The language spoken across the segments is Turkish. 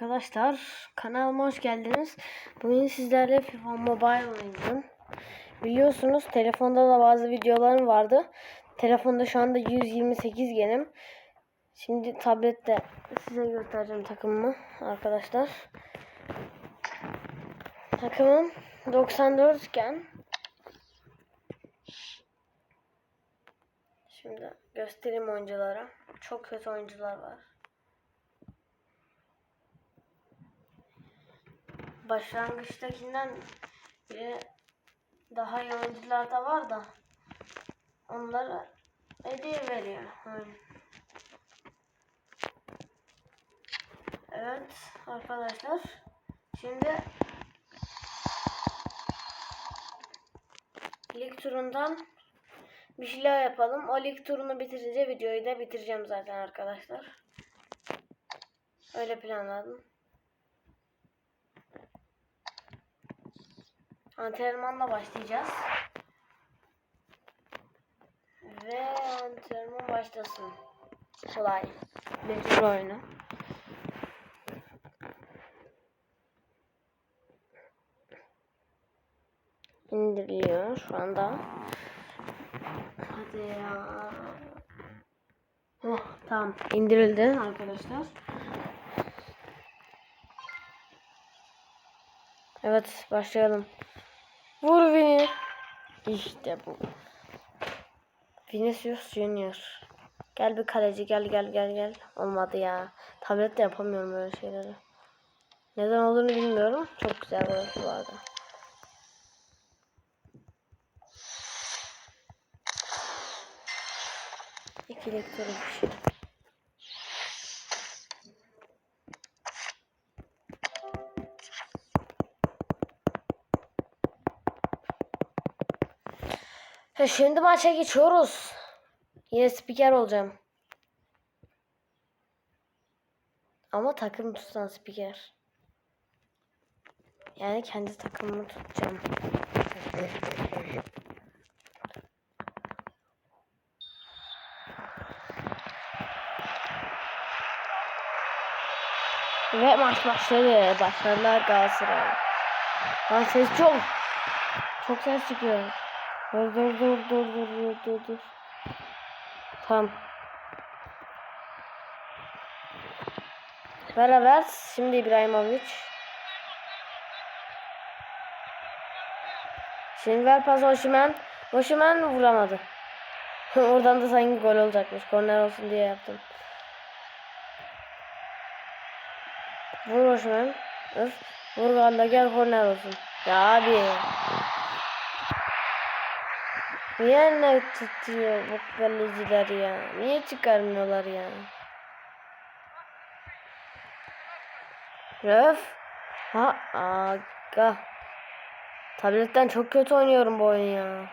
Arkadaşlar kanalıma hoş geldiniz. Bugün sizlerle FIFA Mobile oynayacağım. Biliyorsunuz telefonda da bazı videolarım vardı. Telefonda şu anda 128 genim. Şimdi tablette size göstereceğim takımımı arkadaşlar. Takımım 94 iken Şimdi göstereyim oyunculara. Çok kötü oyuncular var. Başlangıçtakinden bile daha iyi oyuncular da var da onlara hediye veriyor. Öyle. Evet arkadaşlar şimdi lig turundan bir şeyler yapalım. O lig turunu bitirince videoyu da bitireceğim zaten arkadaşlar. Öyle planladım. Antrenmanla başlayacağız. Ve antrenman başlasın. Kolay. Tur oyunu. İndiriliyor şu anda. Hadi ya. Oh, tamam indirildi arkadaşlar. Evet başlayalım. Vur Vini. İşte bu. Vinicius Junior. Gel bir kaleci gel gel gel gel. Olmadı ya. Tablette yapamıyorum böyle şeyleri. Neden olduğunu bilmiyorum. Çok güzel bir bu arada. İki elektrik Ha, şimdi maça geçiyoruz. Yine spiker olacağım. Ama takım tutan spiker. Yani kendi takımımı tutacağım. Ve maç başladı. Başarılar Galatasaray. Lan ses çok. Çok ses çıkıyor. Dur dur dur dur dur dur dur dur. Tamam. Beraber şimdi İbrahimovic. Şimdi ver pas Oşimen. Oşimen vuramadı. Oradan da sanki gol olacakmış. Korner olsun diye yaptım. Vur Oşimen. Vur galla gel korner olsun. Ya abi. Niye ne tutuyor bu kaleciler ya? Niye çıkarmıyorlar ya? Röf. Ha aga. Tabletten çok kötü oynuyorum bu oyunu ya.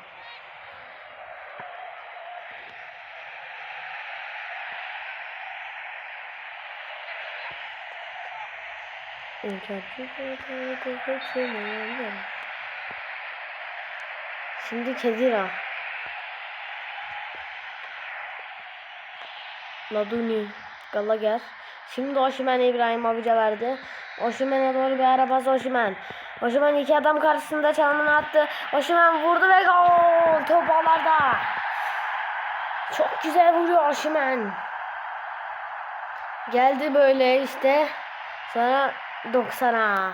Şimdi Kedira. Laduni. Gallagher. Şimdi Oşimen İbrahim Abica verdi. Oşimen'e doğru bir arabası Oşimen. Oşimen iki adam karşısında çalımını attı. Oşimen vurdu ve gol. Top ağlarda. Çok güzel vuruyor Oşimen. Geldi böyle işte. Sonra 90'a.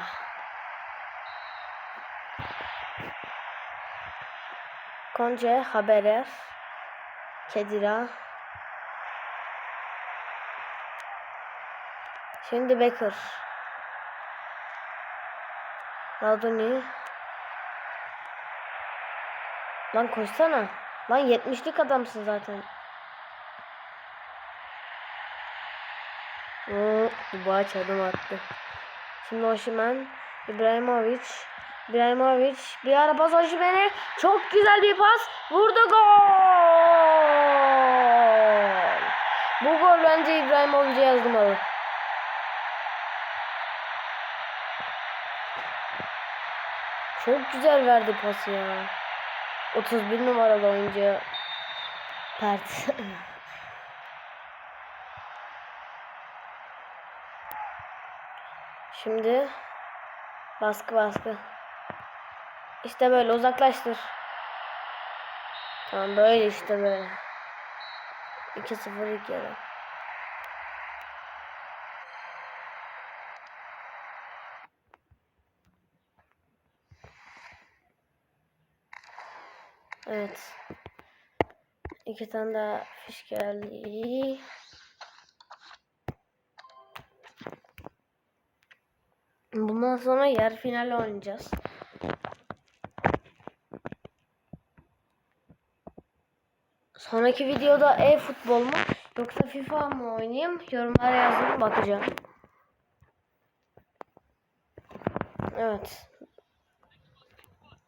Konce Haberer. Kedira. Şimdi Becker. Radoni. Lan koşsana. Lan 70'lik adamsın zaten. Oo, Dubaç adım attı. Şimdi Oşimen. İbrahimovic. İbrahimovic. Bir ara pas Oşimen'e. Çok güzel bir pas. Vurdu gol. Bu gol bence İbrahimovic'e yazılmalı. Çok güzel verdi pası ya. 31 numaralı oyuncu. Pert. Şimdi baskı baskı. İşte böyle uzaklaştır. Tamam böyle işte böyle. 2-0 ilk yarı. Evet. İki tane daha fiş geldi. Bundan sonra yer final oynayacağız. Sonraki videoda e-futbol mu yoksa FIFA mı oynayayım? Yorumlara yazın bakacağım. Evet.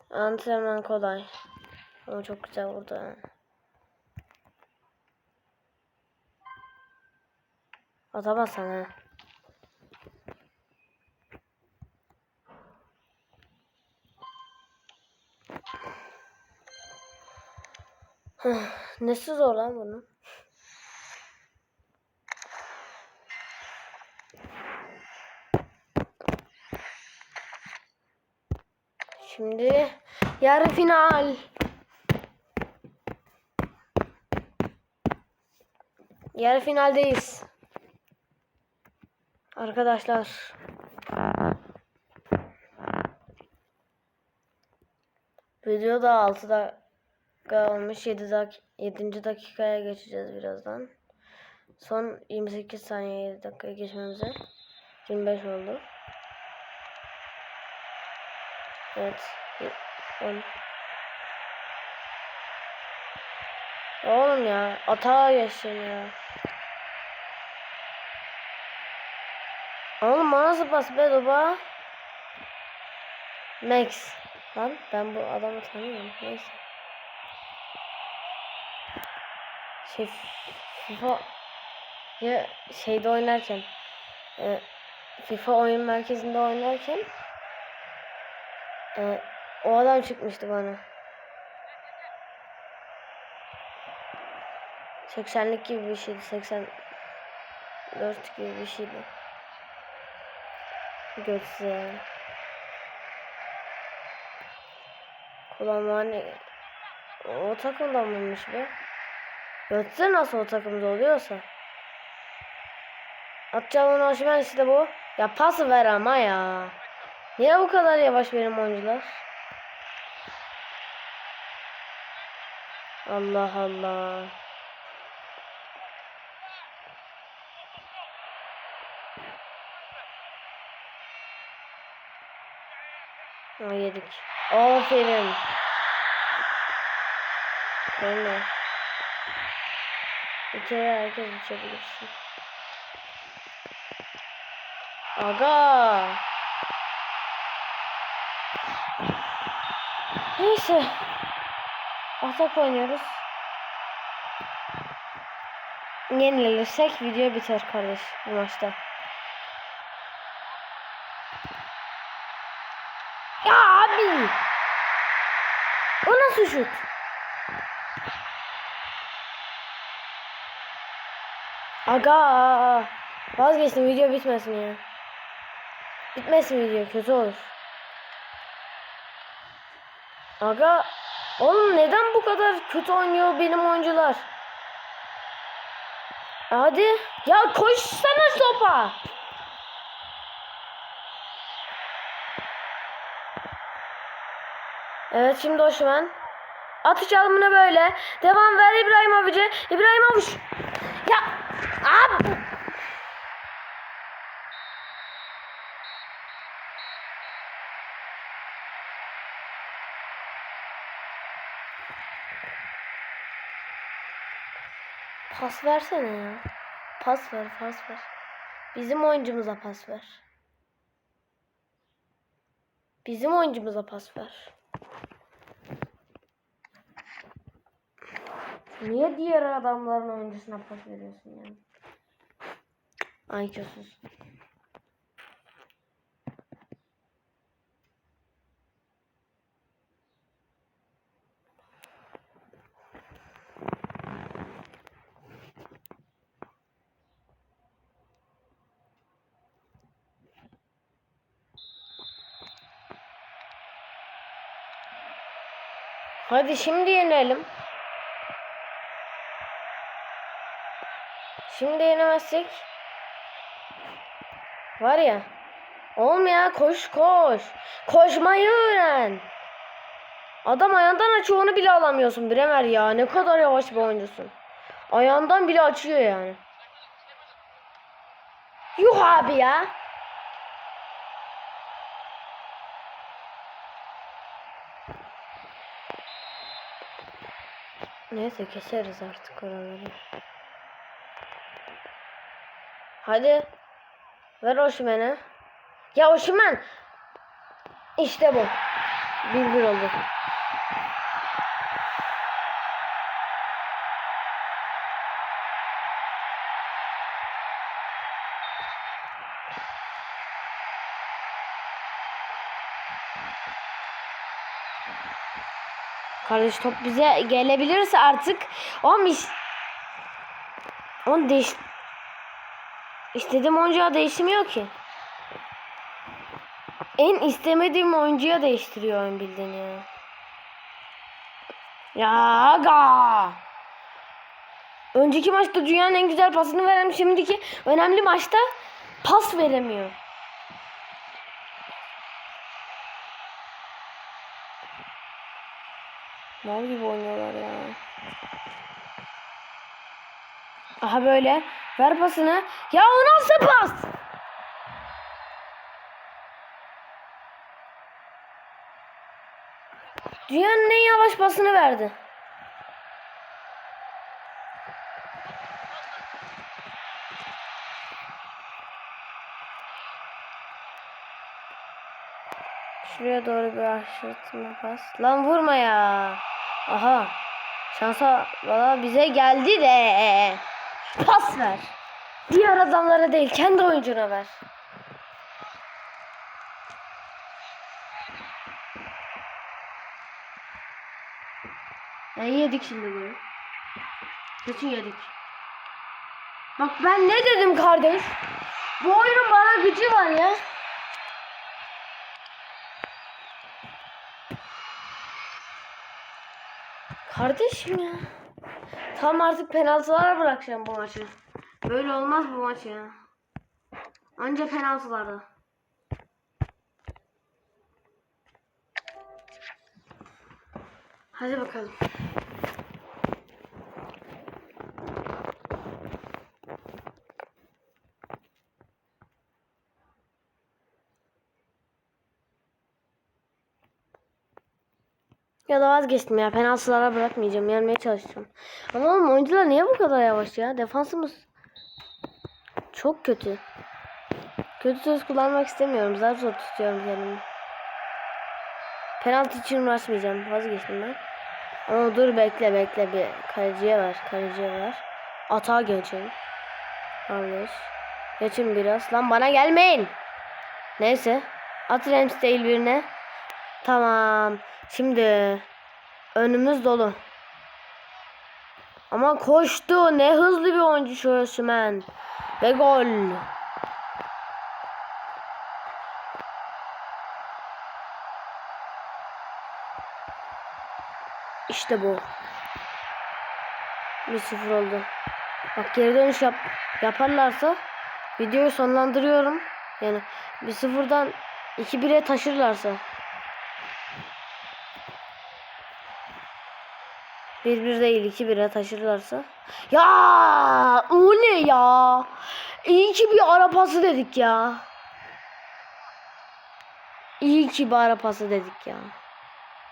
Antrenman kolay. Ama çok güzel vurdu. ha. Atamazsan ha. Nesi zor lan bunun? Şimdi yarı final. Yarı finaldeyiz. Arkadaşlar. Video da 6 dakika olmuş. 7 dak 7. dakikaya geçeceğiz birazdan. Son 28 saniye 7 dakikaya geçmemize. 25 oldu. Evet. On. Oğlum ya atağa geçtim ya. Oğlum nasıl pas be doba? Max. Lan ben bu adamı tanıyorum. Neyse. Şey FIFA ya şeyde oynarken e, FIFA oyun merkezinde oynarken e, o adam çıkmıştı bana. 80'lik gibi bir şeydi. 84 gibi bir şeydi. Götse yani. Kullanmani o takımda mıymış be? Götse nasıl o takımda oluyorsa? Atacağım onu Osimhen işte bu. Ya pas ver ama ya. Niye bu kadar yavaş benim oyuncular? Allah Allah. Ha, yedik. Aferin. Bir kere herkes içebilirsin. Aga. Neyse. Atak oynuyoruz. Yenilirsek video biter kardeş bu maçta. Ya abi. O nasıl şut? Aga. Vazgeçtim video bitmesin ya. Bitmesin video kötü olur. Aga. Oğlum neden bu kadar kötü oynuyor benim oyuncular? Hadi. Ya koşsana sopa. Evet şimdi Oşman. Atış alımına böyle. Devam ver İbrahimovic'e. İbrahimovic. Ya abi. Pas versene ya. Pas ver, pas ver. Bizim oyuncumuza pas ver. Bizim oyuncumuza pas ver. Niye diğer adamların oyuncusuna pas veriyorsun yani? Ay çok. Hadi şimdi yenelim. Şimdi yenemezsek? Var ya. Oğlum koş koş. Koşmayı öğren. Adam ayağından açıyor onu bile alamıyorsun Bremer ya. Ne kadar yavaş bir oyuncusun. Ayağından bile açıyor yani. Yuh abi ya. Neyse keseriz artık oraları. Hadi. Ver Oşmen'e. Ya Oşmen. İşte bu. Bir bir oldu. Kardeş top bize gelebilirse artık o iş... Onu değiş... İstediğim oyuncuya değişmiyor ki. En istemediğim oyuncuya değiştiriyor oyun bildiğin ya. Ya aga. Önceki maçta dünyanın en güzel pasını veren şimdiki önemli maçta pas veremiyor. Mal gibi oynuyorlar ya. Aha böyle. Ver pasını. Ya o nasıl pas? Dünyanın en yavaş pasını verdi. Şuraya doğru bir aşırtma pas. Lan vurma ya. Aha. Şansa valla bize geldi de. Pas ver. Diğer adamlara değil kendi oyuncuna ver. Ya yedik şimdi bunu. Kesin yedik. Bak ben ne dedim kardeş? Bu oyunun bana gücü var ya. Kardeşim ya. Tam artık penaltılara bırakacağım bu maçı. Böyle olmaz bu maç ya. Anca penaltılarda. Hadi bakalım. Ya da vazgeçtim ya. Penaltılara bırakmayacağım. Yenmeye çalışacağım. Ama oğlum oyuncular niye bu kadar yavaş ya? Defansımız çok kötü. Kötü söz kullanmak istemiyorum. Zar zor tutuyorum kendimi. Penaltı için uğraşmayacağım. Vazgeçtim ben. Ama dur bekle bekle bir kaleciye ver. Kaleciye ver. Atağa geçelim. Yanlış. Geçin biraz. Lan bana gelmeyin. Neyse. At Ramsdale birine. Tamam. Şimdi önümüz dolu. Ama koştu. Ne hızlı bir oyuncu şu Osman. Ve gol. İşte bu. 1-0 oldu. Bak geri dönüş yap yaparlarsa videoyu sonlandırıyorum. Yani bir sıfırdan 2-1'e taşırlarsa. Bir bir değil iki bire taşırlarsa. Ya o ne ya? İyi ki bir ara pası dedik ya. İyi ki bir ara pası dedik ya.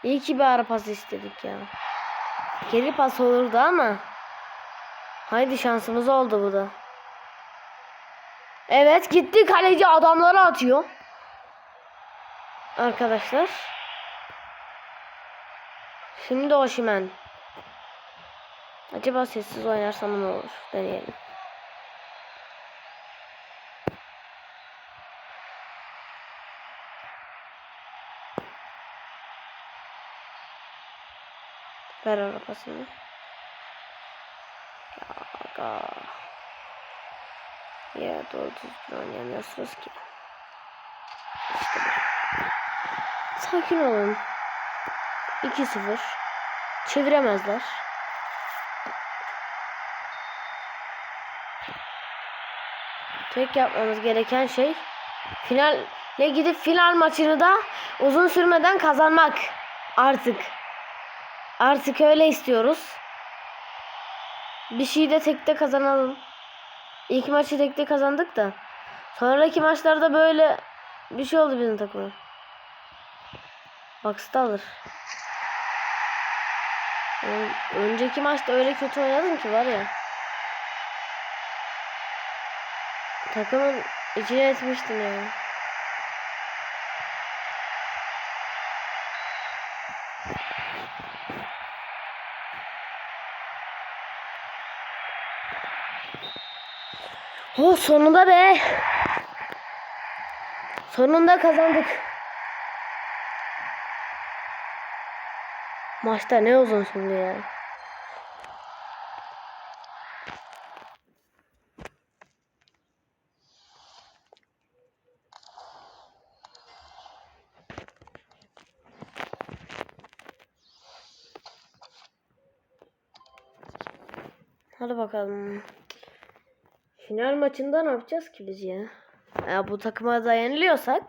İyi ki bir ara pası istedik ya. Geri pas olurdu ama. Haydi şansımız oldu bu da. Evet gitti kaleci adamları atıyor. Arkadaşlar. Şimdi Oşimen. Acaba sessiz oynarsam ne olur? Deneyelim. Ver arabasını. Ya aga. Ya doğru düzgün oynayamıyorsunuz ki. İşte bu. Sakin olun. 2-0. çeviremezler. Tek yapmamız gereken şey finale gidip final maçını da uzun sürmeden kazanmak. Artık. Artık öyle istiyoruz. Bir şeyi de tekte kazanalım. İlk maçı tekte kazandık da. Sonraki maçlarda böyle bir şey oldu bizim takıma. Bak alır. Ön- Önceki maçta öyle kötü oynadım ki var ya. Takımın içine etmiştim yani. Oh sonunda be. Sonunda kazandık. Maçta ne uzun şimdi ya. Hadi bakalım. Final maçında ne yapacağız ki biz ya? Ya bu takıma da yeniliyorsak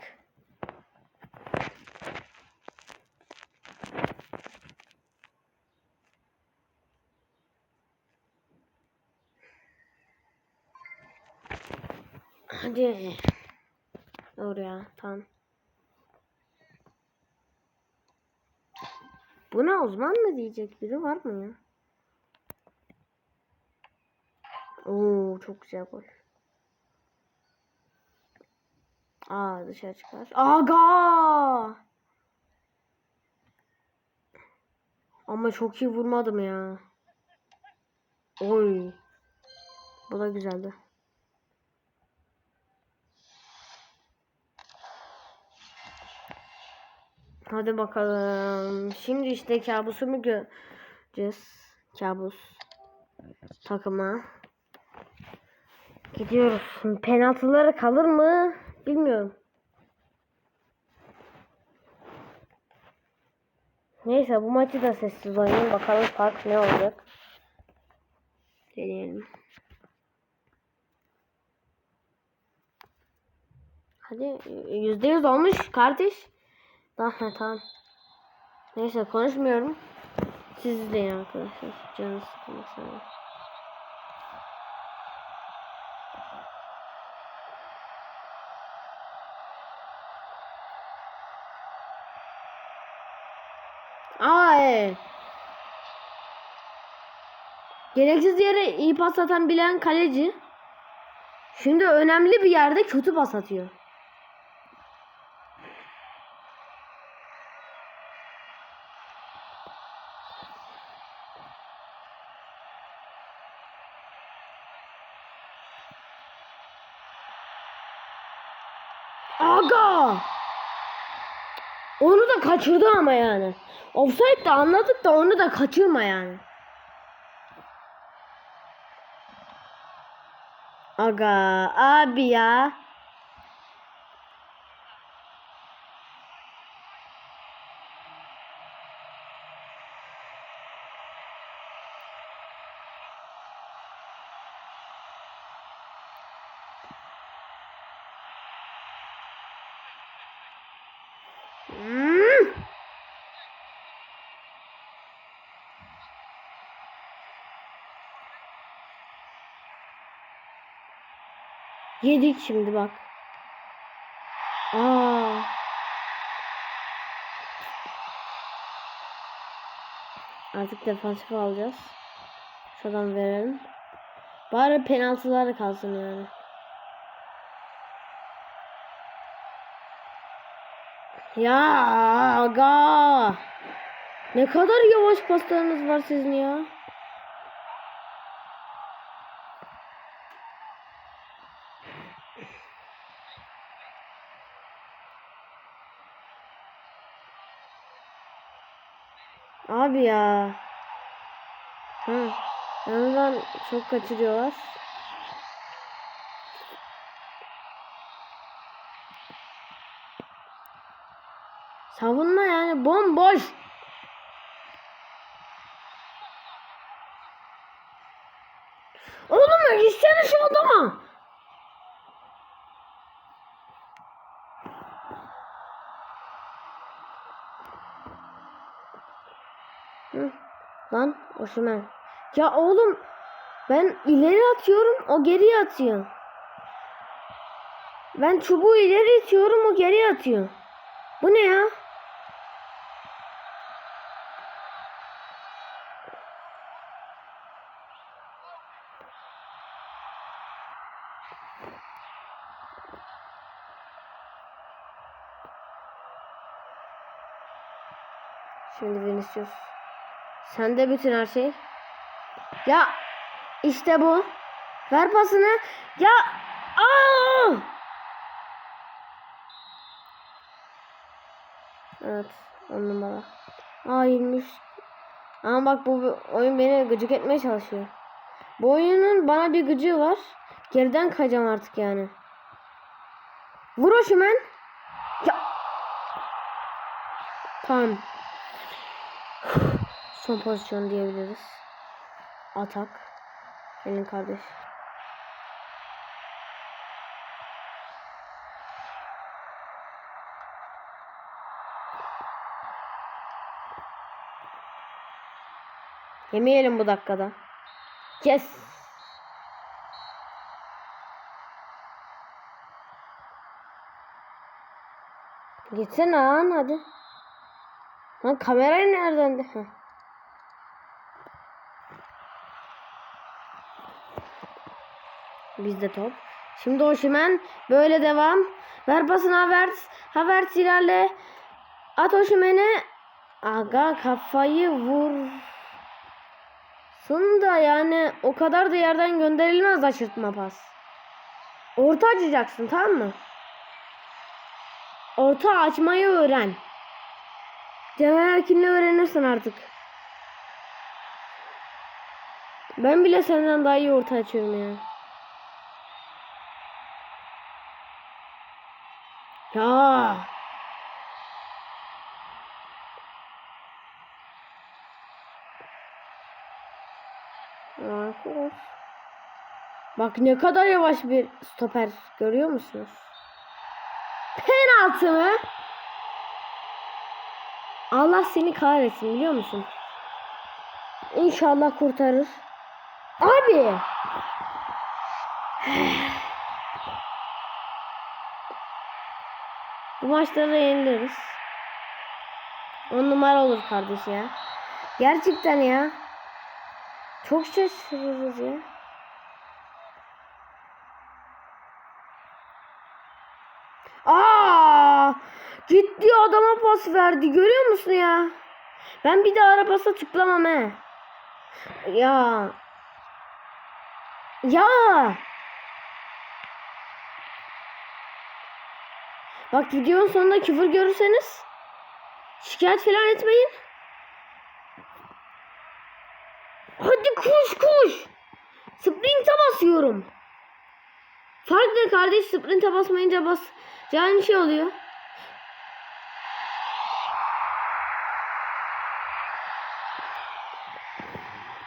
Hadi. Oraya tamam. Buna uzman mı diyecek biri var mı ya? Oo çok güzel gol. Aa dışarı çıkar. Aga! Ama çok iyi vurmadım ya. Oy. Bu da güzeldi. Hadi bakalım. Şimdi işte kabusumu göreceğiz. Kabus takıma. Gidiyoruz. Penaltıları kalır mı? Bilmiyorum. Neyse bu maçı da sessiz oynayayım. Bakalım fark ne olacak. Deneyelim. Hadi yüzde yüz olmuş kardeş. Daha tamam. Neyse konuşmuyorum. Siz izleyin arkadaşlar. Canınız sıkılmasın. Ay. Gereksiz yere iyi pas atan bilen kaleci. Şimdi önemli bir yerde kötü pas atıyor. Aga! Onu da kaçırdı ama yani. Offside de anladık da onu da kaçırma yani. Aga abi ya. Hmm. Yedik şimdi bak. Aa. Artık defansif alacağız. Şuradan verelim. Bari penaltılar kalsın yani. Ya aga. Ne kadar yavaş paslarınız var sizin ya. Abi ya. Ha. Yanından çok kaçırıyorlar. Savunma yani bomboş. Oğlum gitsene şu adama. Lan Oşumen. Ya oğlum ben ileri atıyorum o geriye atıyor. Ben çubuğu ileri itiyorum o geriye atıyor. Bu ne ya? Şimdi Vinicius. Sende bütün her şey. Ya işte bu. Ver pasını. Ya aa! Evet, on numara. Aa 23. Ama bak bu oyun beni gıcık etmeye çalışıyor. Bu oyunun bana bir gıcığı var. Geriden kayacağım artık yani. Vur Oşimen. Ya. Tamam. Son pozisyon diyebiliriz. Atak. Elin kardeş. Yemeyelim bu dakikada. Yes. Gitsene lan hadi. Lan kamerayı nereden de? Bizde top. Şimdi Oşimen böyle devam. Ver pasını Havertz. Havertz ilerle. At Oşimen'e. Aga kafayı vur. da yani o kadar da yerden gönderilmez aşırtma pas. Orta açacaksın tamam mı? Orta açmayı öğren. Caner Erkin'le öğrenirsin artık. Ben bile senden daha iyi orta açıyorum ya. Ya. Bak ne kadar yavaş bir stoper görüyor musunuz? Penaltı mı? Allah seni kahretsin biliyor musun? İnşallah kurtarır. Abi. Bu maçları yeniliriz. On numara olur kardeş ya. Gerçekten ya. Çok şaşırırız ya. Aa! Gitti adama pas verdi. Görüyor musun ya? Ben bir daha arabası tıklamam he. Ya. Ya. Bak videonun sonunda küfür görürseniz şikayet falan etmeyin. Hadi koş koş. Sprint'e basıyorum. Fark ne kardeş sprint'e basmayınca bas. Aynı şey oluyor.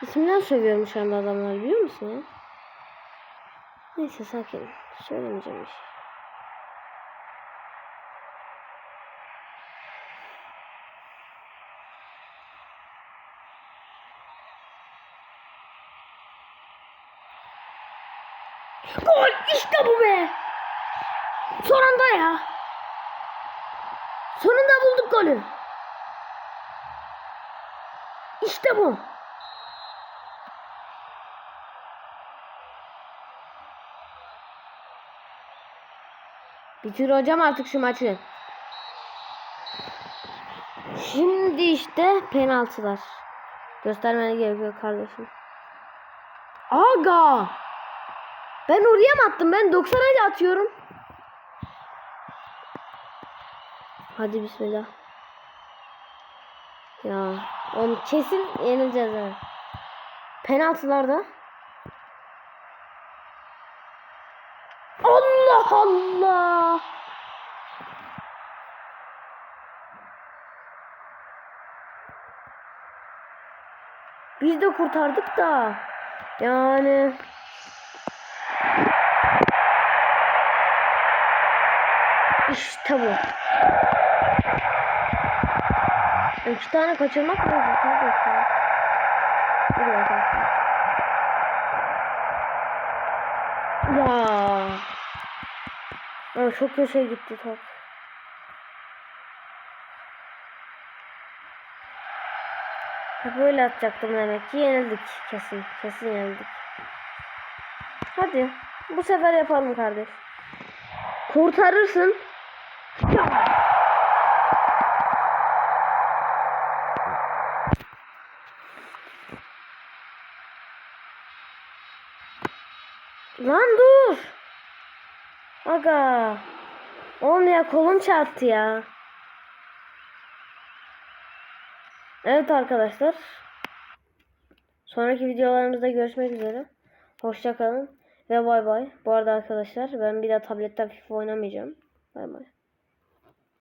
İsimden sövüyorum şu anda adamlar biliyor musun? Neyse sakin. Söylemeyeceğim bir şey. Gol işte bu be. Sonunda ya. Sonunda bulduk golü. İşte bu. Bitir hocam artık şu maçı. Şimdi işte penaltılar. Göstermene gerekiyor kardeşim. Aga! Ben oraya mı attım? Ben 90'a atıyorum. Hadi bismillah. Ya oğlum kesin yenileceğiz ha. Penaltılarda. Allah Allah. Biz de kurtardık da. Yani İşte bu. İki tane kaçırmak mı? Ya. Ama çok köşeye gitti top. Ha, Böyle atacaktım demek ki yenildik kesin. Kesin yenildik. Hadi. Bu sefer yapalım kardeş. Kurtarırsın. Lan dur. Aga. Oğlum ya kolum çarptı ya. Evet arkadaşlar. Sonraki videolarımızda görüşmek üzere. Hoşça kalın ve bay bay. Bu arada arkadaşlar ben bir daha tabletten FIFA oynamayacağım. Bay bay.